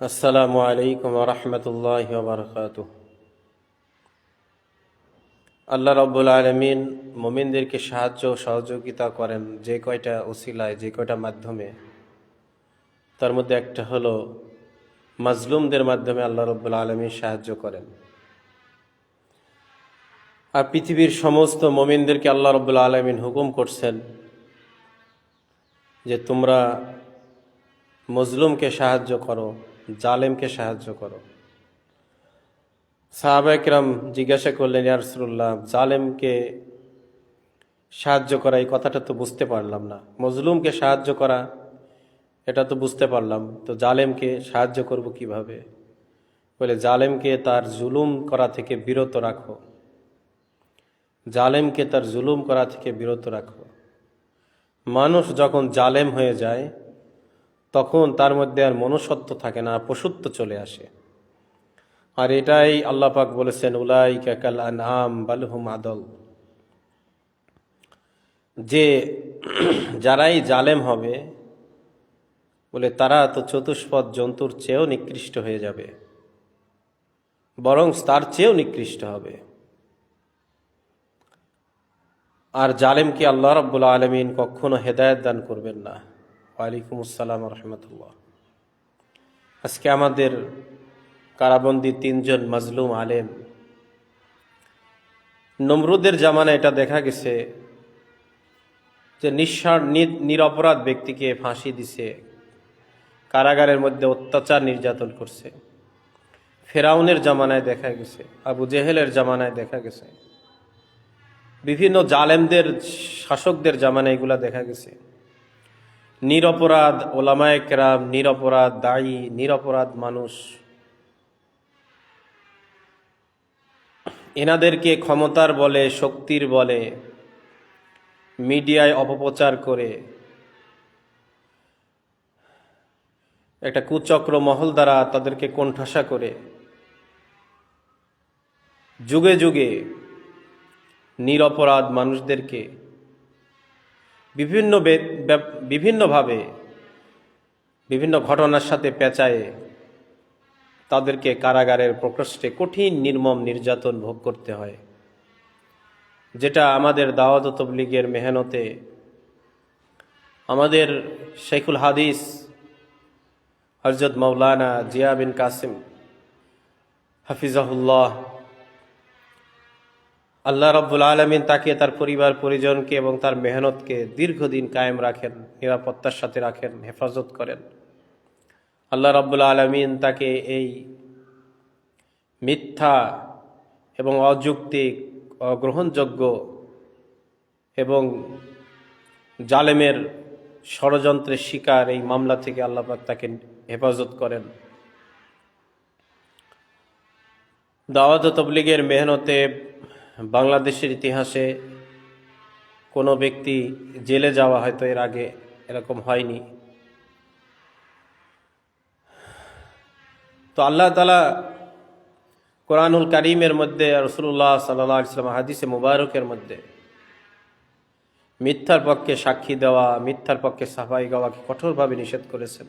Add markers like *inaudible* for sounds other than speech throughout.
আসসালামু আলাইকুম রহমতুল্লাহ বারকাত আল্লাহ রব্বুল আলমিন মোমিনদেরকে সাহায্য সহযোগিতা করেন যে কয়টা ওসিলায়, যে কয়টা মাধ্যমে। তার মধ্যে একটা হলো মাজলুমদের মাধ্যমে আল্লাহ রব্বুল আলমিন সাহায্য করেন। আর পৃথিবীর সমস্ত মোমিনদেরকে আল্লাহ রব্বুল আলমিন হুকুম করছেন যে তোমরা মজলুমকে সাহায্য করো। জালেমকে সাহায্য করো। সাহাবাইকরাম জিজ্ঞাসা করলেন ইয়ারসুল্লাহ জালেমকে সাহায্য করা, এই কথাটা তো বুঝতে পারলাম না। মজলুমকে সাহায্য করা, এটা তো বুঝতে পারলাম, তো জালেমকে সাহায্য করব কীভাবে? বলে, জালেমকে তার জুলুম করা থেকে বিরত রাখো। জালেমকে তার জুলুম করা থেকে বিরত রাখো। মানুষ যখন জালেম হয়ে যায় তখন তার মধ্যে আর মনুষ্যত্ব থাকে না, পশুত্ব চলে আসে। আর এটাই আল্লাহ পাক বলেছেন উলাই কাকাল আনাম বালহুম আদল। যে *clears throat* যারাই জালেম হবে, বলে তারা তো চতুষ্পদ জন্তুর চেয়েও নিকৃষ্ট হয়ে যাবে, বরং তার চেয়েও নিকৃষ্ট হবে। আর জালেমকে আল্লাহ রব্বুল আলমিন কখনো হেদায়ত দান করবেন না। ওয়ালাইকুম আসসালাম রহমতুল্লাহ। আজকে আমাদের কারাবন্দি তিনজন মাজলুম আলেম। নমরুদের জামানা এটা দেখা গেছে যে নিঃস্বার নিরপরাধ ব্যক্তিকে ফাঁসি দিছে, কারাগারের মধ্যে অত্যাচার নির্যাতন করছে। ফেরাউনের জামানায় দেখা গেছে, আবু জেহেলের জামানায় দেখা গেছে। বিভিন্ন জালেমদের শাসকদের জামানায় এগুলা দেখা গেছে। নিরপরাধ ওলামায় কেরাম, নিরপরাধ দায়ী, নিরপরাধ মানুষ। এনাদেরকে ক্ষমতার বলে, শক্তির বলে, মিডিয়ায় অপপ্রচার করে, একটা কুচক্র মহল দ্বারা তাদেরকে কোণঠাসা করে, যুগে যুগে নিরপরাধ মানুষদেরকে বিভিন্ন বিভিন্নভাবে বিভিন্ন ঘটনার সাথে পেঁচায়ে তাদেরকে কারাগারের প্রকোষ্ঠে কঠিন, নির্মম নির্যাতন ভোগ করতে হয়, যেটা আমাদের দাওয়াত তবলিগের মেহনতে আমাদের শেখুল হাদিস হরজত মৌলানা জিয়া বিন কাসিম, হাফিজাহুল্লাহ আল্লাহ রব্বুল আলমিন তাকে তার পরিবার, পরিজনকে এবং তার মেহনতকে দীর্ঘদিন কায়েম রাখেন, নিরাপত্তার সাথে রাখেন, হেফাজত করেন। আল্লাহ রব্বুল আলমিন তাকে এই মিথ্যা এবং অযৌক্তিক, অগ্রহণযোগ্য এবং জালেমের ষড়যন্ত্রের শিকার এই মামলা থেকে আল্লাপাক তাকে হেফাজত করেন। দাওয়াত তবলিগের মেহনতে বাংলাদেশের ইতিহাসে কোনো ব্যক্তি জেলে যাওয়া হয়তো এর আগে এরকম হয়নি। তো আল্লাহ তালা কোরআনুল করিমের মধ্যে রসুল্লাহ সাল্লাহ ইসলাম হাদিসে মুবারকের মধ্যে মিথ্যার পক্ষে সাক্ষী দেওয়া, মিথ্যার পক্ষে সাফাই গাওয়াকে কঠোরভাবে নিষেধ করেছেন।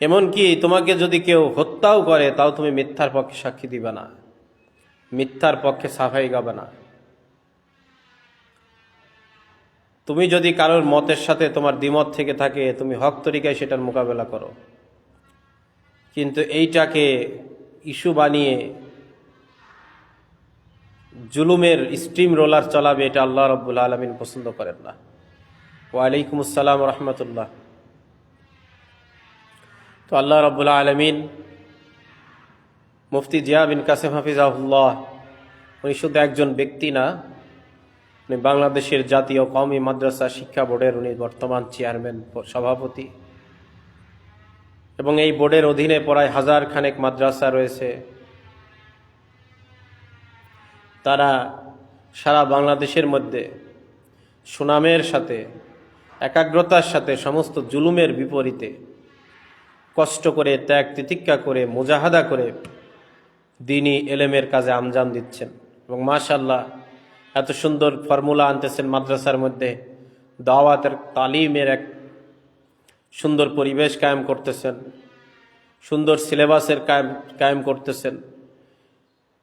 এমনকি তোমাকে যদি কেউ হত্যাও করে, তাও তুমি মিথ্যার পক্ষে সাক্ষী দিবে না। মিথ্যার পক্ষে সাফাই গাবে না। তুমি যদি কারোর মতের সাথে তোমার দ্বিমত থেকে থাকে, তুমি হক তরিকায় সেটার মোকাবেলা করো। কিন্তু এইটাকে ইস্যু বানিয়ে জুলুমের স্ট্রিম রোলার চলাবে, এটা আল্লাহ রব্বুল আলমিন পছন্দ করেন না। ওয়ালাইকুম আসসালাম রহমতুল্লাহ। তো আল্লাহ রব্বুল আলমিন মুফতি জিয়া বিন কাসেম হাফিজাহুল্লাহ, উনি শুধু একজন ব্যক্তি না, উনি বাংলাদেশের জাতীয় কওমি মাদ্রাসা শিক্ষা বোর্ডের উনি বর্তমান চেয়ারম্যান, সভাপতি। এবং এই বোর্ডের অধীনে প্রায় হাজার খানেক মাদ্রাসা রয়েছে। তারা সারা বাংলাদেশের মধ্যে সুনামের সাথে, একাগ্রতার সাথে, সমস্ত জুলুমের বিপরীতে কষ্ট করে ত্যাগ তিতিক্ষা করে, মোজাহাদা করে দিনই এলেমের কাজে আমজাম দিচ্ছেন। এবং মাশাল্লাহ এত সুন্দর ফর্মুলা আনতেছেন মাদ্রাসার মধ্যে। দাওয়াতের তালিমের এক সুন্দর পরিবেশ কায়েম করতেছেন। সুন্দর সিলেবাসের কায়েম কায়েম করতেছেন।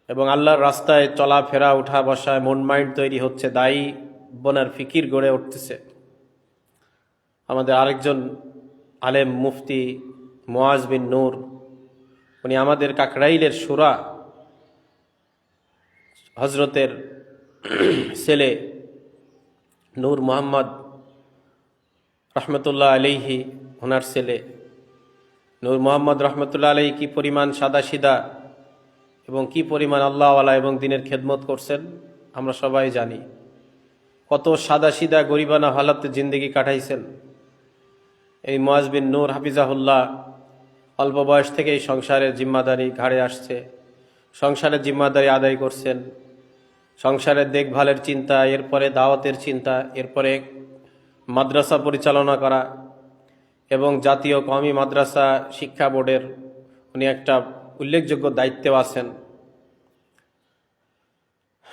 এবং আল্লাহর রাস্তায় চলাফেরা উঠা বসায় মন মাইন্ড তৈরি হচ্ছে, দায়ী বনার ফিকির গড়ে উঠতেছে। আমাদের আরেকজন আলেম মুফতি মোয়াজ বিন নূর উনি আমাদের কাকরাইলের সুরা হজরতের ছেলে নূর মোহাম্মদ রহমতুল্লাহ আলিহি ওনার ছেলে। নূর মোহাম্মদ রহমতুল্লাহ আলহী কী পরিমাণ সাদা সিদা এবং কি পরিমাণ আল্লাহওয়ালা এবং দিনের খেদমত করছেন, আমরা সবাই জানি। কত সাদা সিদা গরিবানা হালাতে জিন্দগি কাটাইছেন। এই মোয়াজ বিন নূর হাফিজাহুল্লাহ অল্প বয়স থেকেই সংসারের জিম্মাদারি ঘাড়ে আসছে। সংসারের জিম্মাদারি আদায় করছেন। সংসারের দেখভালের চিন্তা, এরপরে দাওয়াতের চিন্তা, এরপরে মাদ্রাসা পরিচালনা করা এবং জাতীয় কমি মাদ্রাসা শিক্ষা বোর্ডের উনি একটা উল্লেখযোগ্য দায়িত্বে আছেন।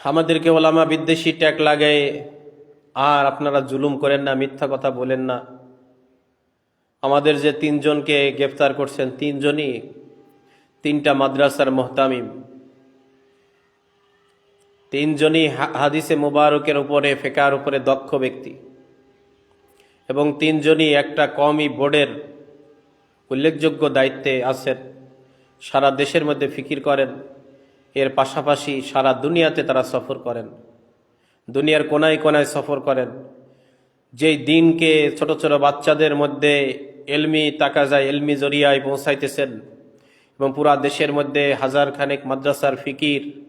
আমাদেরকে ওলামা বিদ্বেষী ট্যাগ লাগায় আর আপনারা জুলুম করেন না, মিথ্যা কথা বলেন না। আমাদের যে তিনজনকে গ্রেফতার করছেন, তিনজনই তিনটা মাদ্রাসার মোহতামিম। তিনজনই হাদিসে মুবারকের উপরে, ফেকার উপরে দক্ষ ব্যক্তি। এবং তিনজনই একটা কমই বোর্ডের উল্লেখযোগ্য দায়িত্বে আছেন। সারা দেশের মধ্যে ফিকির করেন। এর পাশাপাশি সারা দুনিয়াতে তারা সফর করেন। দুনিয়ার কোনায় কোনায় সফর করেন। যেই দিনকে ছোট ছোট বাচ্চাদের মধ্যে এলমি তাকা যায় এলমি জরিয়ায় পৌঁছাইতেছেন এবং পুরা দেশের মধ্যে হাজার খানেক মাদ্রাসার ফিকির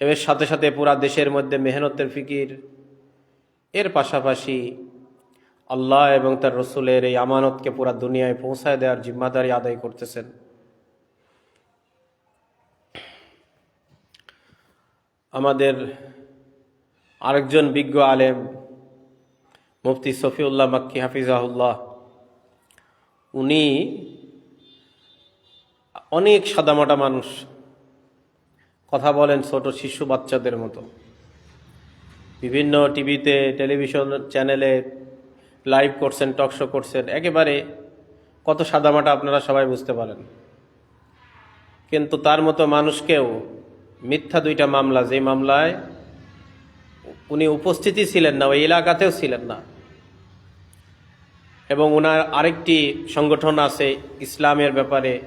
এর সাথে সাথে পুরা দেশের মধ্যে মেহনতের ফিকির। এর পাশাপাশি আল্লাহ এবং তার রসুলের এই আমানতকে পুরা দুনিয়ায় পৌঁছায় দেওয়ার জিম্মাদারি আদায় করতেছেন। আমাদের আরেকজন বিজ্ঞ আলেম মুফতি সফিউল্লাহ মাক্কি হাফিজাহুল্লাহ উনি অনেক সাদামাটা মানুষ। কথা বলেন ছোট শিশু বাচ্চাদের মতো। বিভিন্ন টিভিতে, টেলিভিশন চ্যানেলে লাইভ করছেন, টক শো করছেন, একেবারে কত সাদামাটা আপনারা সবাই বুঝতে পারেন। কিন্তু তার মতো মানুষকেও মিথ্যা দুইটা মামলা যে মামলায় উনি উপস্থিতি ছিলেন না, ওই এলাকাতেও ছিলেন না। এবং ওনার আরেকটি সংগঠন আছে ইসলামের ব্যাপারে।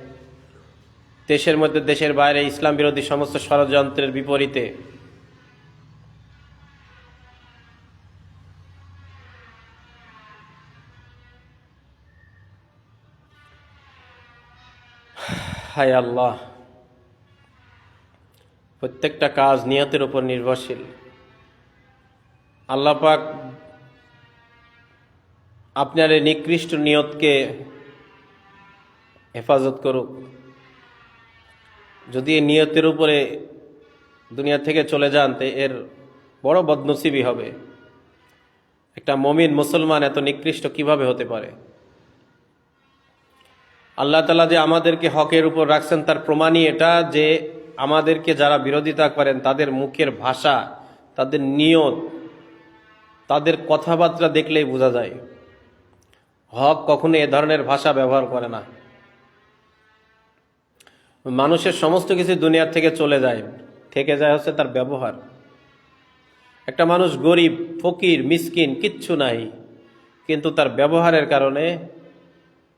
দেশের মধ্যে, দেশের বাইরে ইসলাম বিরোধী সমস্ত ষড়যন্ত্রের বিপরীতে। হায় আল্লাহ। প্রত্যেকটা কাজ নিয়তের উপর নির্ভরশীল। আল্লাহ পাক আপনার এই নিকৃষ্ট নিয়তকে হেফাজত করুক। যদি এই নিয়তের উপরে দুনিয়া থেকে চলে যান, তো এর বড় বদনসিবি হবে। একটা মমিন মুসলমান এত নিকৃষ্ট কীভাবে হতে পারে? আল্লাহ তালা যে আমাদেরকে হকের উপর রাখছেন, তার প্রমাণই এটা যে আমাদেরকে যারা বিরোধিতা করেন, তাদের মুখের ভাষা, তাদের নিয়ত, তাদের কথাবার্তা দেখলেই বোঝা যায়। হক কখনো এ ধরনের ভাষা ব্যবহার করে না। মানুষের সমস্ত কিছু দুনিয়ার থেকে চলে যায়। থেকে যায় হচ্ছে তার ব্যবহার। একটা মানুষ গরিব, ফকির, মিসকিন কিচ্ছু নাই। কিন্তু তার ব্যবহারের কারণে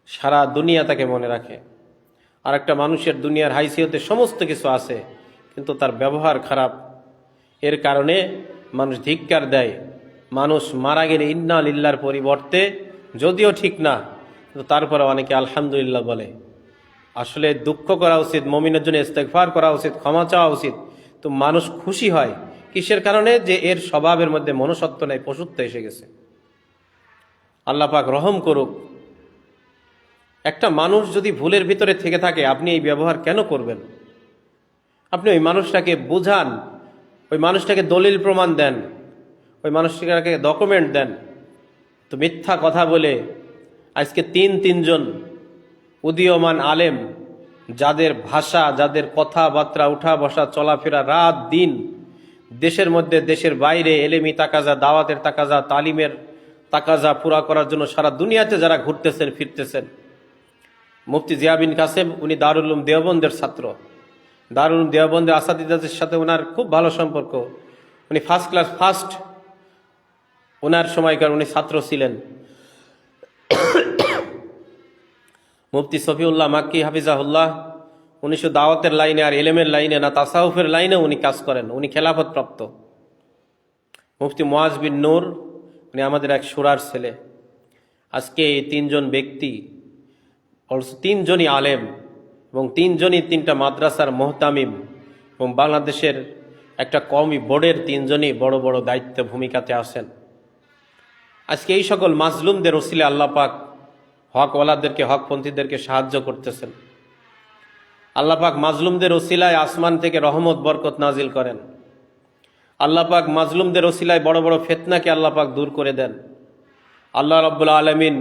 সারা দুনিয়া তাকে মনে রাখে। আর একটা মানুষের দুনিয়ার হাইসিয়তে সমস্ত কিছু আছে, কিন্তু তার ব্যবহার খারাপ। এর কারণে মানুষ ধিক্কার দেয়। মানুষ মারা গেলে ইন্না লিল্লার পরিবর্তে যদিও ঠিক না, কিন্তু তারপরে অনেকে আলহামদুলিল্লাহ বলে, আসলে দুঃখ করা উচিত, মমিনের জন্য ইস্তেকফার করা উচিত, ক্ষমা চাওয়া উচিত। তো মানুষ খুশি হয়, কিসের কারণে? যে এর স্বভাবের মধ্যে মনুষ্যত্ব নেই, পশুত্ব এসে গেছে। আল্লাহ পাক রহম করুক। একটা মানুষ যদি ভুলের ভিতরে থেকে থাকে, আপনি এই ব্যবহার কেন করবেন? আপনি ওই মানুষটাকে বোঝান, ওই মানুষটাকে দলিল প্রমাণ দেন, ওই মানুষটাকে ডকুমেন্ট দেন তো মিথ্যা কথা বলে আজকে তিন তিনজন উদীয়মান আলেম যাদের ভাষা, যাদের কথাবার্তা উঠা বসা চলাফেরা রাত দিন দেশের মধ্যে, দেশের বাইরে এলেমি তাকাজা, দাওয়াতের তাকাজা, তালিমের তাকাজা পুরা করার জন্য সারা দুনিয়াতে যারা ঘুরতেছেন, ফিরতেছেন। মুফতি জিয়াবিন কাসেম, উনি দারুলুম দেওবন্দের ছাত্র। দারুল উলুম দেওবন্দের আসাদিদাদের সাথে ওনার খুব ভালো সম্পর্ক। উনি ফার্স্ট ক্লাস ফার্স্ট ওনার সময়কার উনি ছাত্র ছিলেন। মুফতি সফিউল্লাহ মাক্কি হাফিজাহুল্লাহ উনি শুধু দাওয়াতের লাইনে আর এলেমের লাইনে না, তাসাউফের লাইনে উনি কাজ করেন, উনি খেলাফত প্রাপ্ত মুফতি মোয়াজ বিন নূর, উনি আমাদের এক সুরার ছেলে। আজকে এই তিনজন ব্যক্তি তিনজনই আলেম এবং তিনজনই তিনটা মাদ্রাসার মোহতামিম এবং বাংলাদেশের একটা কমই বোর্ডের তিনজনই বড় বড় দায়িত্ব ভূমিকাতে আসেন আজকে এই সকল মাজলুমদের ওসিলে আল্লাপাক হকওয়ালাদেরকে, হকপন্থীদেরকে সাহায্য করতেছেন। আল্লাপাক মাজলুমদের ওসিলায় আসমান থেকে রহমত, বরকত নাজিল করেন। আল্লাপাক মাজলুমদের ওসিলায় বড় বড় ফেতনাকে আল্লাপাক দূর করে দেন। আল্লাহ রব্বুল্লা আলমিন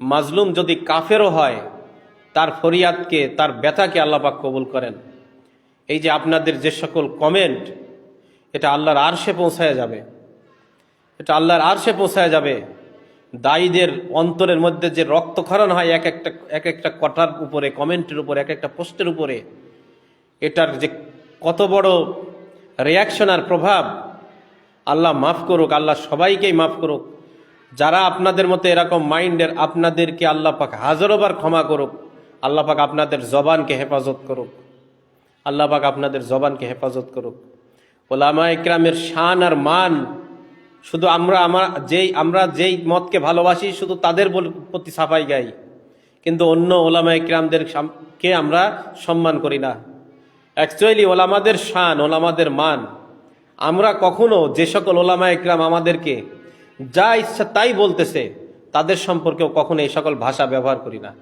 মাজলুম যদি কাফেরও হয়, তার ফরিয়াদকে, তার ব্যথাকে আল্লাপাক কবুল করেন। এই যে আপনাদের যে সকল কমেন্ট, এটা আল্লাহর আরশে পৌঁছায় যাবে। এটা আল্লাহর আরশে পৌঁছায় যাবে। দায়ীদের অন্তরের মধ্যে যে রক্তক্ষরণ হয় এক একটা এক একটা কটার উপরে, কমেন্টের উপরে, এক একটা পোস্টের উপরে, এটার যে কত বড় রিয়াকশন আর প্রভাব, আল্লাহ মাফ করুক, আল্লাহ সবাইকেই মাফ করুক। যারা আপনাদের মতো এরকম মাইন্ডের, আপনাদেরকে আল্লাহ পাক হাজারোবার ক্ষমা করুক, আল্লাহ পাক আপনাদের জবানকে হেফাজত করুক। আল্লাহ পাক আপনাদের জবানকে হেফাজত করুক। ওলামা ইকরামের শান আর মান শুধু আমরা, আমার যেই, আমরা যেই মতকে ভালোবাসি, শুধু তাদের প্রতি সাফাই গাই। কিন্তু অন্য ওলামা ইকরামদের কে আমরা সম্মান করি না। অ্যাকচুয়ালি ওলামাদের শান, ওলামাদের মান। আমরা কখনো যে সকল ওলামা ইকরাম আমাদেরকে যা ইচ্ছা তাই বলতেছে, তাদের সম্পর্কেও কখনো এই সকল ভাষা ব্যবহার করি না।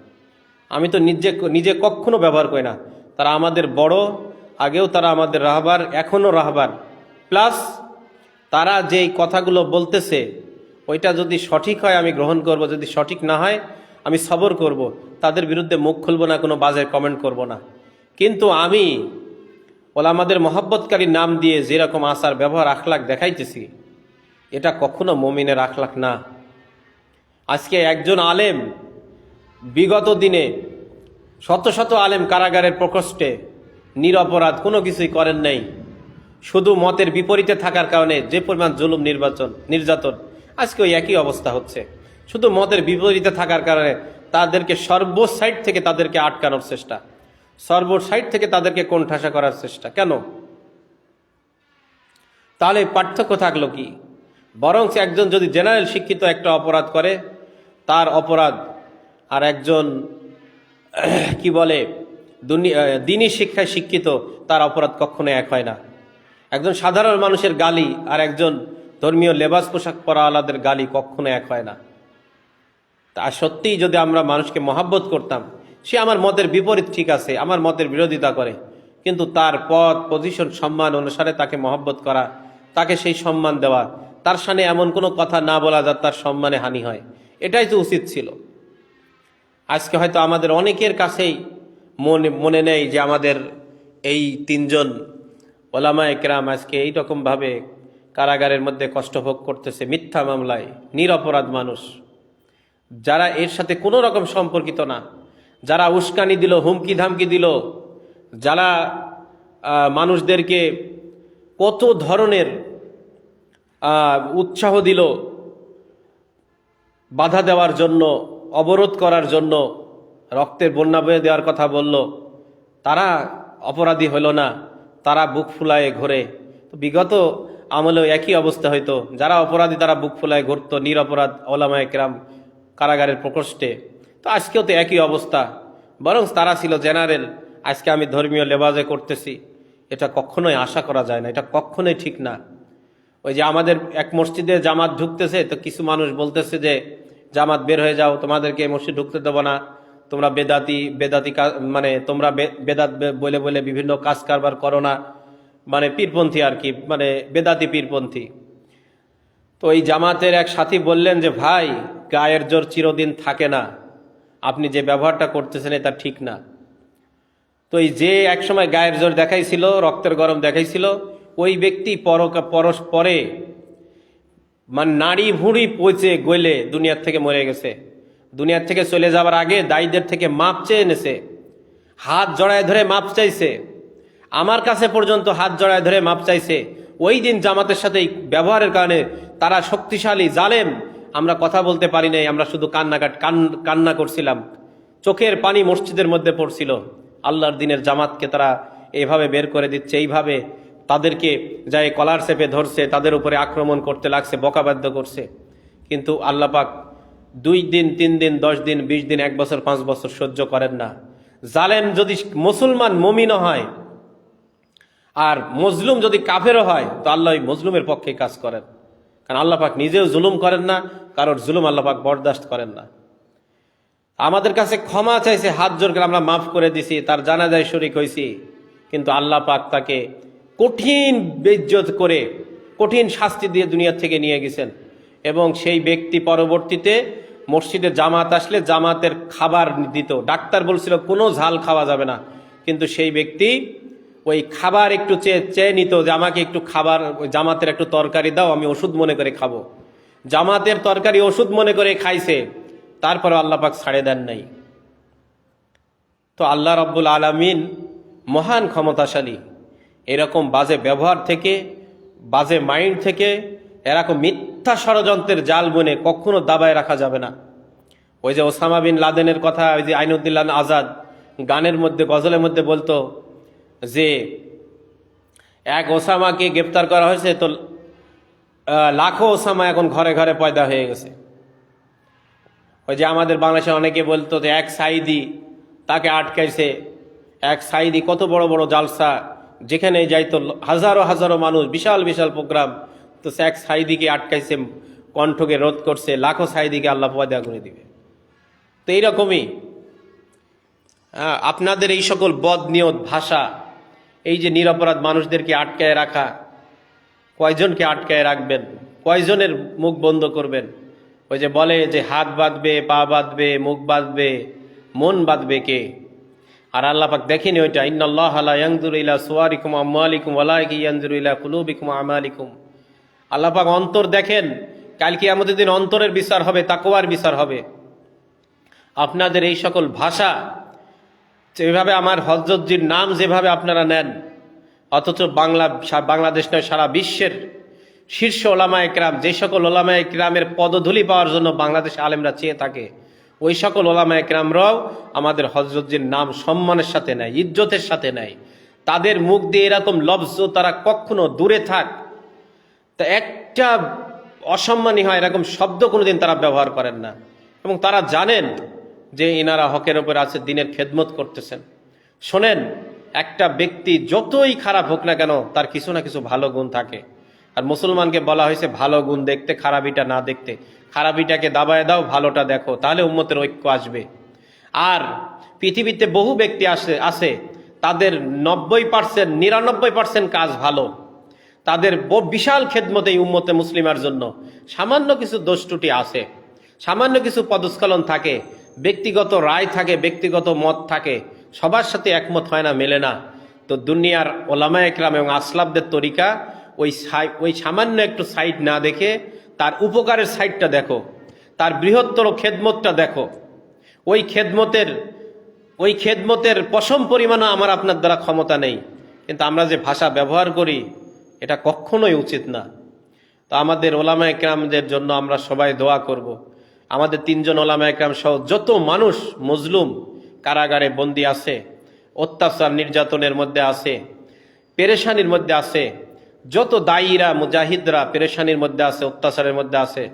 আমি তো নিজে নিজে কখনো ব্যবহার করি না। তারা আমাদের বড়, আগেও তারা আমাদের রাহবার, এখনও রাহবার। প্লাস তারা যেই কথাগুলো বলতেছে, ওইটা যদি সঠিক হয়, আমি গ্রহণ করব। যদি সঠিক না হয়, আমি সবর করব। তাদের বিরুদ্ধে মুখ খুলব না, কোনো বাজে কমেন্ট করব না। কিন্তু আমি ওলামাদের মহব্বতকারী নাম দিয়ে যেরকম আসার ব্যবহার, আখলাক দেখাইতেছি, এটা কখনো মমিনের আখলাক না। আজকে একজন আলেম বিগত দিনে শত শত আলেম কারাগারের প্রকোষ্ঠে নিরপরাধ, কোনো কিছুই করেন নাই। শুধু মতের বিপরীতে থাকার কারণে যে পরিমাণ জুলুম নির্বাচন, নির্যাতন, আজকে ওই একই অবস্থা হচ্ছে। শুধু মতের বিপরীতে থাকার কারণে তাদেরকে সর্ব সাইড থেকে তাদেরকে আটকানোর চেষ্টা। সর্ব সাইড থেকে তাদেরকে কোণঠাসা করার চেষ্টা। কেন? তাহলে পার্থক্য থাকল কি? বরং একজন যদি জেনারেল শিক্ষিত একটা অপরাধ করে, তার অপরাধ আর একজন, কি বলে, দিনী শিক্ষায় শিক্ষিত, তার অপরাধ কখনো এক হয় না। একজন সাধারণ মানুষের গালি আর একজন ধর্মীয় লেবাস পোশাক পরা আলাদের গালি কখনো এক হয় না। তা সত্যিই যদি আমরা মানুষকে মহাব্বত করতাম, সে আমার মতের বিপরীত ঠিক আছে, আমার মতের বিরোধিতা করে। কিন্তু তার পদ পজিশন সম্মান অনুসারে তাকে মহব্বত করা, তাকে সেই সম্মান দেওয়া, তার সামনে এমন কোনো কথা না বলা যা তার সম্মানে হানি হয়। এটাই তো উচিত ছিল। আজকে হয়তো আমাদের অনেকের কাছেই মনে মনে নেই যে আমাদের এই তিনজন ওলামা একরাম আজকে এই রকমভাবে কারাগারের মধ্যে কষ্ট ভোগ করতেছে, মিথ্যা মামলায়, নিরপরাধ মানুষ। যারা এর সাথে কোনো রকম সম্পর্কিত না, যারা উস্কানি দিল, হুমকি ধামকি দিল, যারা মানুষদেরকে কত ধরনের উৎসাহ দিল, বাধা দেওয়ার জন্য, অবরোধ করার জন্য, রক্তের বন্যা বয়ে দেওয়ার কথা বলল, তারা অপরাধী হলো না। তারা বুক ফুলায়ে ঘোরে। তো বিগত আমলেও একই অবস্থা হইতো। যারা অপরাধী তারা বুক ফুলায় ঘুরতো নিরপরাধ ওলামা একরাম কারাগারের প্রকোষ্ঠে। তো আজকেও তো একই অবস্থা। বরং তারা ছিল জেনারেল। আজকে আমি ধর্মীয় লেবাজে করতেছি। এটা কখনোই আশা করা যায় না। এটা কখনোই ঠিক না। ওই যে আমাদের এক মসজিদে জামাত ঢুকতেছে, তো কিছু মানুষ বলতেছে যে, জামাত বের হয়ে যাও, তোমাদেরকে মসজিদ ঢুকতে দেবো না। তোমরা বেদাতি বেদাতি মানে তোমরা বেদাত বলে বলে বিভিন্ন কাজ কারবার করো না। মানে পীরপন্থী আর কি মানে বেদাতি পীরপন্থী। তো এই জামাতের এক সাথী বললেন যে, ভাই, গায়ের জোর চিরদিন থাকে না। আপনি যে ব্যবহারটা করতেছেন এটা ঠিক না। তো এই যে একসময় গায়ের জোর দেখাইছিল, রক্তের গরম দেখাইছিল, ওই ব্যক্তি পর পরস্পরে মানে নাড়ি ভুঁড়ি পচে গলে দুনিয়ার থেকে মরে গেছে। দুনিয়ার থেকে চলে যাওয়ার আগে দায়ীদের থেকে মাপ চেয়ে এনেছে হাত জড়ায় ধরে মাপ চাইছে। আমার কাছে পর্যন্ত হাত জড়ায় ধরে মাপ চাইছে। ওই দিন জামাতের সাথে ব্যবহারের কারণে তারা শক্তিশালী, জালেম। আমরা কথা বলতে পারি নাই, আমরা শুধু কান্নাকাট, কান- কান্না করছিলাম। চোখের পানি মসজিদের মধ্যে পড়ছিল। আল্লাহর দিনের জামাতকে তারা এইভাবে বের করে দিচ্ছে, এইভাবে তাদেরকে যাই কলার চেপে ধরছে, তাদের উপরে আক্রমণ করতে লাগছে, বকাবাদ্য করছে। কিন্তু আল্লাহ পাক দুই দিন, তিন দিন, দশ দিন, বিশ দিন, এক বছর, পাঁচ বছর সহ্য করেন না। জালেম যদি মুসলমান মমিনও হয় আর মজলুম যদি কাফেরও হয়, তো আল্লাহ ওই মজলুমের পক্ষে কাজ করেন। কারণ আল্লাহ পাক নিজেও জুলুম করেন না, কারোর জুলুম আল্লাহ পাক বরদাস্ত করেন না। আমাদের কাছে ক্ষমা চাইছে, হাত জোর করে আমরা মাফ করে দিছি, তার জানাজায় শরিক হয়েছি কিন্তু আল্লাহ পাক তাকে কঠিন বেজ্জত করে, কঠিন শাস্তি দিয়ে দুনিয়া থেকে নিয়ে গেছেন। এবং সেই ব্যক্তি পরবর্তীতে মসজিদে জামাত আসলে জামাতের খাবার দিত। ডাক্তার বলছিল, কোনো ঝাল খাওয়া যাবে না। কিন্তু সেই ব্যক্তি ওই খাবার একটু চেয়ে চেয়ে নিত যে, আমাকে একটু খাবার জামাতের একটু তরকারি দাও, আমি ওষুধ মনে করে খাব। জামাতের তরকারি ওষুধ মনে করে খাইছে। তারপরে আল্লাহ পাক ছাড়ে দেন নাই। তো আল্লাহ রব্বুল আলমিন মহান ক্ষমতাশালী। এরকম বাজে ব্যবহার থেকে, বাজে মাইন্ড থেকে এরকম মিথ্যা ষড়যন্ত্রের জাল বনে কখনো দাবায় রাখা যাবে না। ওই যে ওসামা বিন লাদেনের কথা, ওই যে আইনুদ্দিল্লাহ আজাদ গানের মধ্যে, গজলের মধ্যে বলতো যে, এক ওসামাকে গ্রেপ্তার করা হয়েছে তো লাখো ওসামা এখন ঘরে ঘরে পয়দা হয়ে গেছে। ওই যে আমাদের বাংলাদেশে অনেকে বলতো যে এক সাইদি তাকে আটকাইছে। এক সাইদি কত বড় বড় জালসা যেখানে যাইতো হাজারো হাজারো মানুষ, বিশাল বিশাল প্রোগ্রাম তো এক সাইদিকে আটকাইছে, কণ্ঠকে রোধ করছে, লাখো সাইদিকে আল্লাহ পয়দা করে দিবে। তো এইরকমই আপনাদের এই সকল বদ নিয়ত ভাষা, এই যে নিরপরাধ মানুষদেরকে আটকায় রাখা, কয়জনকে আটকায় রাখবেন, কয়জনের মুখ বন্ধ করবেন? ওই যে বলে যে হাত বাঁধবে, পা বাঁধবে, মুখ বাঁধবে, মন বাঁধবে কে? আর আল্লাহ পাক দেখেনি ওইটা, ইন্নাল্লাহ লা ইয়ানজুরু ইলা সুওয়ারিকুম আমওয়ালিকুম ওয়ালাকি ইয়ানজুরু ইলা কুলুবিকুম আমালিকুম আল্লাহ পাক অন্তর দেখেন, কাল আমাদের দিন অন্তরের বিচার হবে, তাকওয়ার বিচার হবে। আপনাদের এই সকল ভাষা যেভাবে আমার হজরতজির নাম যেভাবে আপনারা নেন, অথচ বাংলা, বাংলাদেশ নয়, সারা বিশ্বের শীর্ষ ওলামা একরাম যে সকল ওলামা একরামের পদধূলি পাওয়ার জন্য বাংলাদেশ আলেমরা চেয়ে থাকে, ওই সকল ওলামা একরামরাও আমাদের হজরতজির নাম সম্মানের সাথে নেয়, ইজ্জতের সাথে নেয়। তাদের মুখ দিয়ে এরকম লফজ তারা কখনো দূরে থাক তা একটা অসম্মানী হয়, এরকম শব্দ কোনোদিন তারা ব্যবহার করেন না। এবং তারা জানেন যে ইনারা হকের ওপর আছে, দিনের খেদমত করতেছেন। শোনেন, একটা ব্যক্তি যতই খারাপ হোক না কেন, তার কিছু না কিছু ভালো গুণ থাকে। আর মুসলমানকে বলা হয়েছে, ভালো গুণ দেখতে, খারাপিটা না দেখতে। খারাপিটাকে দাবায় দাও, ভালোটা দেখো, তাহলে উম্মতের ঐক্য আসবে। আর পৃথিবীতে বহু ব্যক্তি আসে আছে তাদের নব্বই পার্সেন্ট, নিরানব্বই পার্সেন্ট কাজ ভালো। তাদের বিশাল খেদমত এই উম্মতে মুসলিমার জন্য। সামান্য কিছু দোষ ত্রুটি আছে। সামান্য কিছু পদস্খলন থাকে। ব্যক্তিগত রায় থাকে, ব্যক্তিগত মত থাকে। সবার সাথে একমত হয় না, মেলে না। তো দুনিয়ার ওলামা একরাম এবং আসলাবদের তরিকা ওই ওই সামান্য একটু সাইড না দেখে তার উপকারের সাইডটা দেখো। তার বৃহত্তর খেদমতটা দেখো। ওই খেদমতের ওই খেদমতের পশম পরিমাণও আমার আপনার দ্বারা ক্ষমতা নেই। কিন্তু আমরা যে ভাষা ব্যবহার করি এটা কখনোই উচিত না তো আমাদের ওলামা একরামদের জন্য আমরা সবাই দোয়া করব। আমাদের তিনজন ওলামা একরাম সহ যত মানুষ মজলুম, কারাগারে বন্দি আছে, অত্যাচার নির্যাতনের মধ্যে আছে, পেরেশানির মধ্যে আছে, যত দায়ীরা, মুজাহিদরা পেরেশানির মধ্যে আছে, অত্যাচারের মধ্যে আছে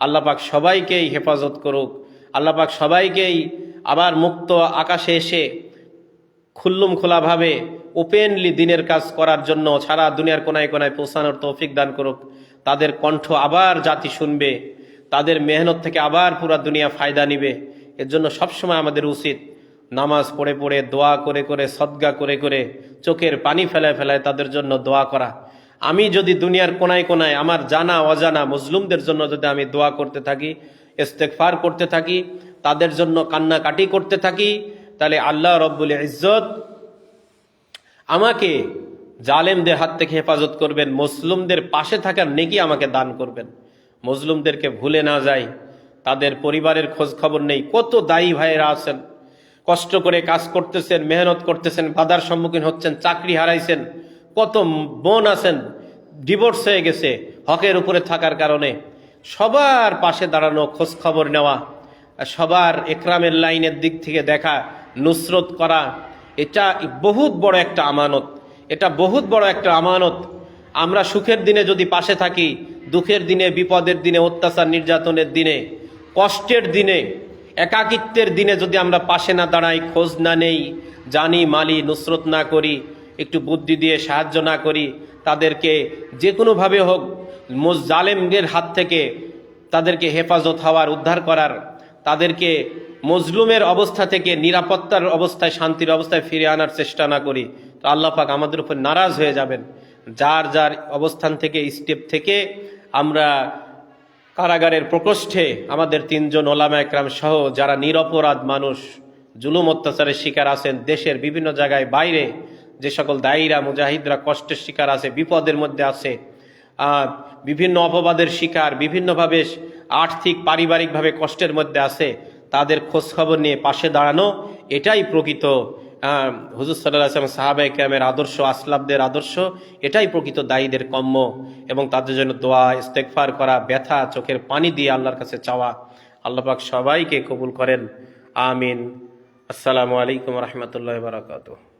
আল্লাপাক সবাইকেই হেফাজত করুক আল্লাপাক সবাইকেই আবার মুক্ত আকাশে এসে খুল্লুম খোলাভাবে ওপেনলি দিনের কাজ করার জন্য সারা দুনিয়ার কোনায় কোনায় পৌঁছানোর তৌফিক দান করুক। তাদের কণ্ঠ আবার জাতি শুনবে, তাদের মেহনত থেকে আবার পুরা দুনিয়া ফায়দা নিবে। এর জন্য সবসময় আমাদের উচিত নামাজ পড়ে পড়ে, দোয়া করে করে, সদ্গা করে করে, চোখের পানি ফেলায় ফেলায় তাদের জন্য দোয়া করা। আমি যদি দুনিয়ার কোনায় কোনায় আমার জানা, অজানা মুসলিমদের জন্য যদি আমি দোয়া করতে থাকি ইস্তেকফার করতে থাকি, তাদের জন্য কান্নাকাটি করতে থাকি তাহলে আল্লাহ রব্বুল ইজ্জত আমাকে জালেমদের হাত থেকে হেফাজত করবেন, মুসলিমদের পাশে থাকার নেকি আমাকে দান করবেন। মজলুমদেরকে ভুলে না যাই, তাদের পরিবারের খোঁজ খবর নেই। কত দায়ী ভাইয়েরা আছেন, কষ্ট করে কাজ করতেছেন, মেহনত করতেছেন, বাধার সম্মুখীন হচ্ছেন, চাকরি হারাইছেন, কত বোন আছেন ডিভোর্স হয়ে গেছে, হকের উপরে থাকার কারণে। সবার পাশে দাঁড়ানো খোঁজ খবর নেওয়া সবার একরামের লাইনের দিক থেকে দেখা নুসরত করা, এটা বহুত বড় একটা আমানত। এটা বহুত বড় একটা আমানত। আমরা সুখের দিনে যদি পাশে থাকি, দুঃখের দিনে, বিপদের দিনে, অত্যাচার নির্যাতনের দিনে, কষ্টের দিনে, একাকিত্বের দিনে যদি আমরা পাশে না দাঁড়াই, খোঁজ না নেই, জানি, মালি, নুসরত না করি, একটু বুদ্ধি দিয়ে সাহায্য না করি, তাদেরকে যে কোনোভাবে হোক, মোজ জালেমদের হাত থেকে তাদেরকে হেফাজত হওয়ার, উদ্ধার করার তাদেরকে মজলুমের অবস্থা থেকে নিরাপত্তার অবস্থায়, শান্তির অবস্থায় ফিরে আনার চেষ্টা না করি, তো আল্লাহ পাক আমাদের উপর নারাজ হয়ে যাবেন। যার যার অবস্থান থেকে, স্টেপ থেকে আমরা কারাগারের প্রকোষ্ঠে আমাদের তিনজন ওলামা একরাম সহ যারা নিরপরাধ মানুষ, জুলুম অত্যাচারের শিকার আছেন, দেশের বিভিন্ন জায়গায় বাইরে যে সকল দায়ীরা, মুজাহিদরা কষ্টের শিকার আছে, বিপদের মধ্যে আছে বিভিন্ন অপবাদের শিকার, বিভিন্নভাবে আর্থিক, পারিবারিকভাবে কষ্টের মধ্যে আছে, তাদের খোঁজখবর নিয়ে পাশে দাঁড়ানো, এটাই প্রকৃত। হুজুর সাল্লাহ আসলাম সাহাবা আদর্শ, আসলাবদের আদর্শ, এটাই প্রকৃত দায়ীদের কম্য এবং তাদের জন্য দোয়া ইস্তেকফার করা, ব্যথা, চোখের পানি দিয়ে আল্লাহর কাছে চাওয়া। আল্লাহ পাক সবাইকে কবুল করেন। আমিন। আসসালামু আলাইকুম রহমতুল্লাহ বারাকাতুহ।